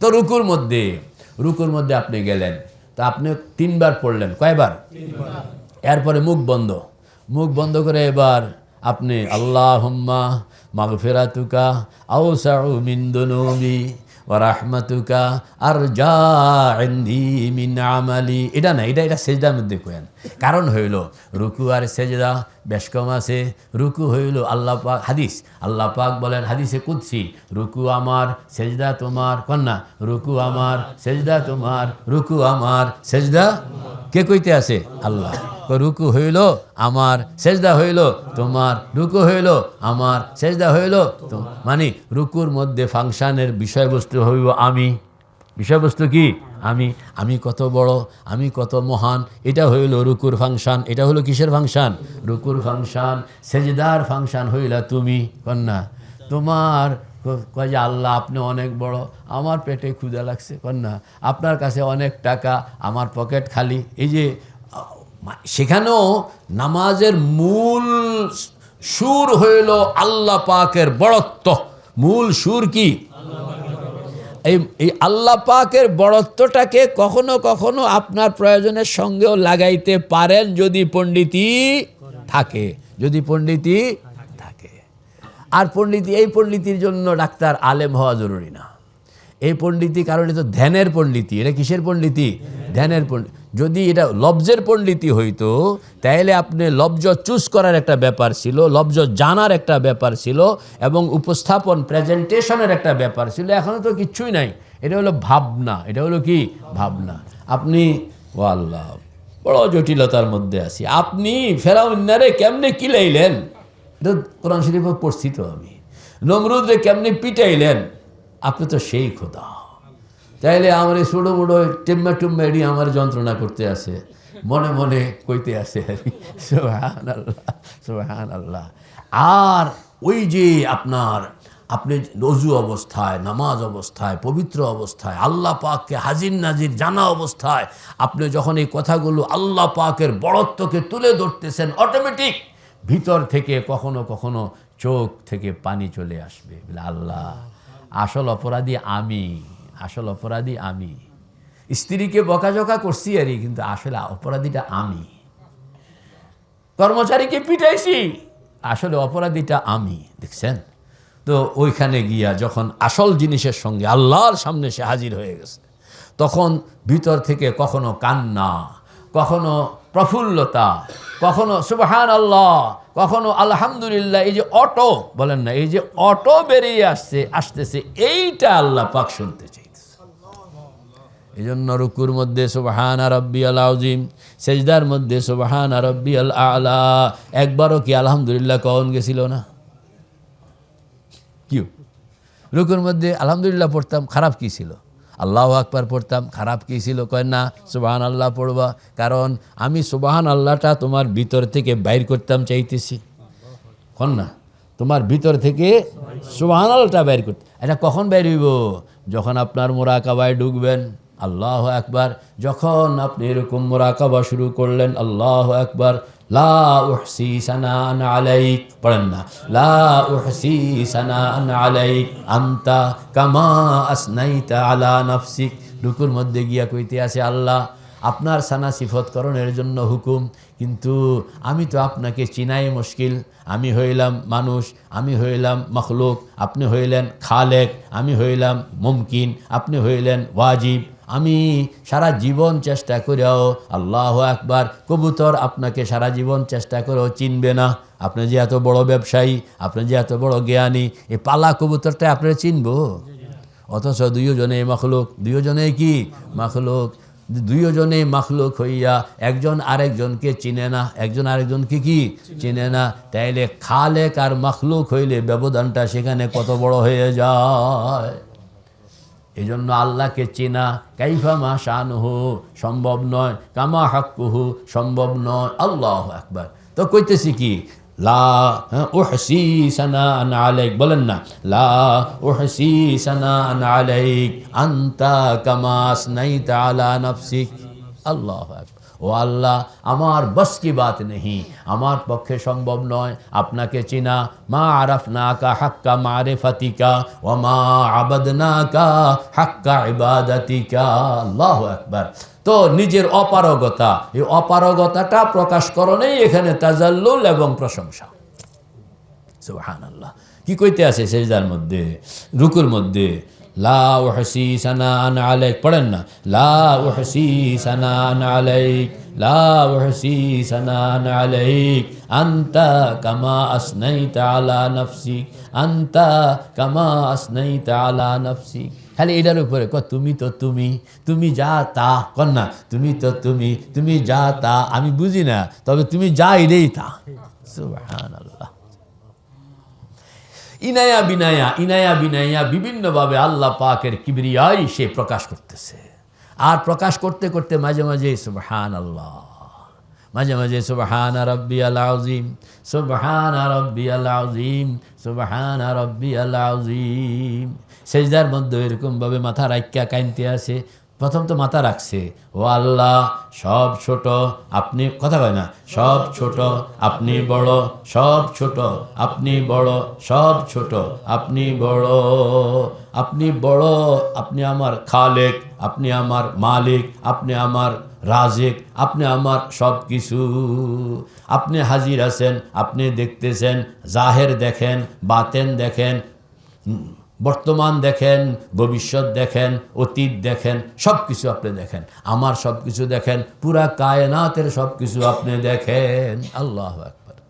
তো রুকুর মধ্যে রুকুর মধ্যে আপনি গেলেন। তো আপনি তিনবার পড়লেন কয়বার? এরপরে মুখ বন্ধ। মুখ বন্ধ করে এবার আপনি আল্লাহ হুম্মা মাগফেরাতুকা আউসাউ মিন ওয়া আর যা মিন আমালি। এটা না, এটা এটা সেজদার মধ্যে কোয়েন কারণ হইল, রুকু আর সেজদা বেশ কম আছে। রুকু হইল আল্লাহ পাক, হাদিস। আল্লাহ পাক বলেন হাদিসে কুদসি, রুকু আমার, সেজদা তোমার। কন্যা রুকু আমার, সেজদা তোমার, রুকু আমার, সেজদা কে কইতে আছে? আল্লাহ। রুকু হইল, আমার সেজদা হইল, তোমার রুকু হইল, আমার সেজদা হইল। মানে রুকুর মধ্যে ফাংশনের বিষয়বস্তু হইব আমি। বিষয়বস্তু কি? আমি আমি কত বড়, আমি কত মহান, এটা হইল রুকুর ফাংশান। এটা হলো কিসের ফাংশন? রুকুর ফাংশন, সেজদার ফাংশন হইলা তুমি, কন্যা। তোমার কয় যে আল্লাহ, আপনি অনেক বড়, আমার পেটে ক্ষুদা লাগছে, কন্যা। আপনার কাছে অনেক টাকা, আমার পকেট খালি। এই যে সেখানেও নামাজের মূল সুর হইল আল্লাহ পাকের বড়ত্ব। মূল সুর কি? এই এই আল্লাহ পাকের বড়ত্বটাকে কখনো কখনো আপনার প্রয়োজনের সঙ্গেও লাগাইতে পারেন যদি পণ্ডিতি থাকে, যদি পণ্ডিতি থাকে। আর পণ্ডিতি এই পণ্ডিতির জন্য ডাক্তার আলেম হওয়া জরুরি না। এই পণ্ডিতি কারণ তো ধ্যানের পণ্ডিতি এটা কিসের পণ্ডিতি ধ্যানের পণ্ডিত। যদি এটা লব্জের পণ্ডিতি হইতো তাহলে আপনি লব্জ চুজ করার একটা ব্যাপার ছিল, লব্জ জানার একটা ব্যাপার ছিল এবং উপস্থাপন, প্রেজেন্টেশনের একটা ব্যাপার ছিল। এখনও তো কিচ্ছুই নাই। এটা হলো ভাবনা। এটা হলো কি? ভাবনা। আপনি, ও আল্লাহ, বড় জটিলতার মধ্যে আছি। আপনি ফেরাউন্নারে কেমনে কিলাইলেন? এটা কোরআন শরীফ পড়ছি তো আমি। নমরুদরে কেমনে পিটাইলেন? আপনি তো সেই খোদা। তাইলে আমার এই ছোটো মোটো টেম্মা টুম্মা এডি আমার যন্ত্রণা করতে আছে। মনে মনে কইতে আছে সোহান আল্লাহ সোহান আল্লাহ আর ওই যে আপনার, আপনি রজু অবস্থায়, নামাজ অবস্থায়, পবিত্র অবস্থায়, আল্লাহ পাককে হাজির নাজির জানা অবস্থায় আপনি যখন এই কথাগুলো আল্লাহ পাকের বড়ত্বকে তুলে ধরতেছেন অটোমেটিক ভিতর থেকে কখনো কখনো চোখ থেকে পানি চলে আসবে। আল্লাহ, আসল অপরাধী আমি। আসল অপরাধী আমি। স্ত্রীকে বকাঝকা করছি আরই কিন্তু আসলে অপরাধীটা আমি। কর্মচারীকে পিটাইছি, আসলে অপরাধীটা আমি, দেখছেন? তো ওইখানে গিয়া যখন আসল জিনিসের সঙ্গে আল্লাহর সামনে সে হাজির হয়ে গেছে, তখন ভিতর থেকে কখনো কান্না, কখনো প্রফুল্লতা, কখনো সুবহান আল্লাহ কখনো আলহামদুলিল্লাহ, এই যে অটো, বলেন না, এই যে অটো বেরিয়ে আসছে, আসতেছে, এইটা আল্লাহ পাক শুনতে চাইতেছে এই জন্য রুকুর মধ্যে সুবাহান রব্বি আল আজিম সেজদার মধ্যে সুবাহান রব্বি আল। আলা একবারও কি আলহামদুলিল্লাহ কখন গেছিল না? কিউ? রুকুর মধ্যে আলহামদুলিল্লাহ পড়তাম, খারাপ কী ছিল? আল্লাহ আকবার পড়তাম, খারাপ কী ছিল? কয় না সুবাহান আল্লাহ পড়বা। কারণ আমি সুবাহান আল্লাহটা তোমার ভিতর থেকে বাইর করতাম চাইতেছি। কন না? তোমার ভিতর থেকে সুবাহান আল্লাহটা বাইর করতে এটা কখন বাইর হইব? যখন আপনার মোরাকাবায় ঢুকবেন। আল্লাহ একবার যখন আপনি এরকম মোরাকাবা শুরু করলেন, আল্লাহ একবার লা আলাইক। পড়েন না, লা আলাইক কামা আলা মধ্যে গিয়া কইতে আছে, আল্লাহ, আপনার সানা সিফতকরণের জন্য হুকুম, কিন্তু আমি তো আপনাকে চিনাই মুশকিল। আমি হইলাম মানুষ, আমি হইলাম মখলুক, আপনি হইলেন খালেক, আমি হইলাম মুমকিন, আপনি হইলেন ওয়াজিব। আমি সারা জীবন চেষ্টা করেও আল্লাহ একবার কবুতর আপনাকে সারা জীবন চেষ্টা করেও চিনবে না। আপনি যে এত বড় ব্যবসায়ী, আপনি যে এত বড় জ্ঞানী এই পালা কবুতরটা আপনারা চিনবো? অথচ দুইজনে মখলুক, দুইজনে কি মখলুক? দুইজনে মখলুক হইয়া একজন আরেকজনকে চিনে না, একজন আরেকজনকে কি চিনে না? তাইলে খালেক আর মখলুক হইলে ব্যবধানটা সেখানে কত বড় হয়ে যায়। এই জন্য আল্লাহকে চেনা। কাইফা মা শানহু, সম্ভব নয়। কামা হাক্কুহু, সম্ভব নয়। আল্লাহ একবার তো কইতেছি কি? লা উহসি সানান আলাইক। বলেন না। লা উহসি সানান আলাইক। আন্তা কামাস নাই তালা নাফসিক। আল্লাহ আকবার। ও আল্লাহ, আমার বস কি বাত নেই আমার পক্ষে সম্ভব নয়, আপনাকে চিনা। মা আরফ না কা হাক্কা মারে ফাতিকা ও মা আবাদ না কা হাক্কা ইবাদাতিকা। আল্লাহ একবার তো নিজের অপারগতা, এই অপারগতাটা প্রকাশ করণেই এখানে তাজাল্লুল এবং প্রশংসা। সুবহান আল্লাহ কি কইতে আছে সেজদার মধ্যে? রুকুর মধ্যে, লা উহসি সানান আলাইক। পড়েন না, লা উহসি সানান আলাইক, লা উহসি সানান আলাইক। আন্তা কামা আসনাইতা আলা নফসি আন্তা কামা আসনাইতা আলা নফসি খালি এটার উপরে ক তুমি তো তুমি তুমি যা তা। না, তুমি তো তুমি তুমি যা তা। আমি বুঝি না, তবে তুমি যা এটাই তা। সুবহান আল্লাহ ইনায়া বিনায়া ইনায়া বিনায়া বিভিন্নভাবে আল্লাহ পাকের কিবরিয়াই সে প্রকাশ করতেছে। আর প্রকাশ করতে করতে মাঝে মাঝে সুবহান আল্লাহ মাঝে মাঝে সুবহান রব্বি আলাউজিম সুবহান রব্বি আলাউজিম সুবহান রব্বি আলাউজিম সেজদার মধ্যে এরকমভাবে মাথা রাখ্যা কাইনতে আছে প্রথম তো মাথা রাখছে। ও আল্লাহ, সব ছোট, আপনি, কথা কয় না, সব ছোট, আপনি বড়, সব ছোট, আপনি বড়, সব ছোট, আপনি বড় আপনি বড়, আপনি আমার খালেক, আপনি আমার মালিক, আপনি আমার রাজেক, আপনি আমার সব কিছু। আপনি হাজির আছেন, আপনি দেখতেছেন, জাহের দেখেন, বাতেন দেখেন বর্তমান দেখেন, ভবিষ্যৎ দেখেন, অতীত দেখেন সব কিছু আপনি দেখেন। আমার সব কিছু দেখেন, পুরা কায়নাতের সব কিছু আপনি দেখেন। আল্লাহ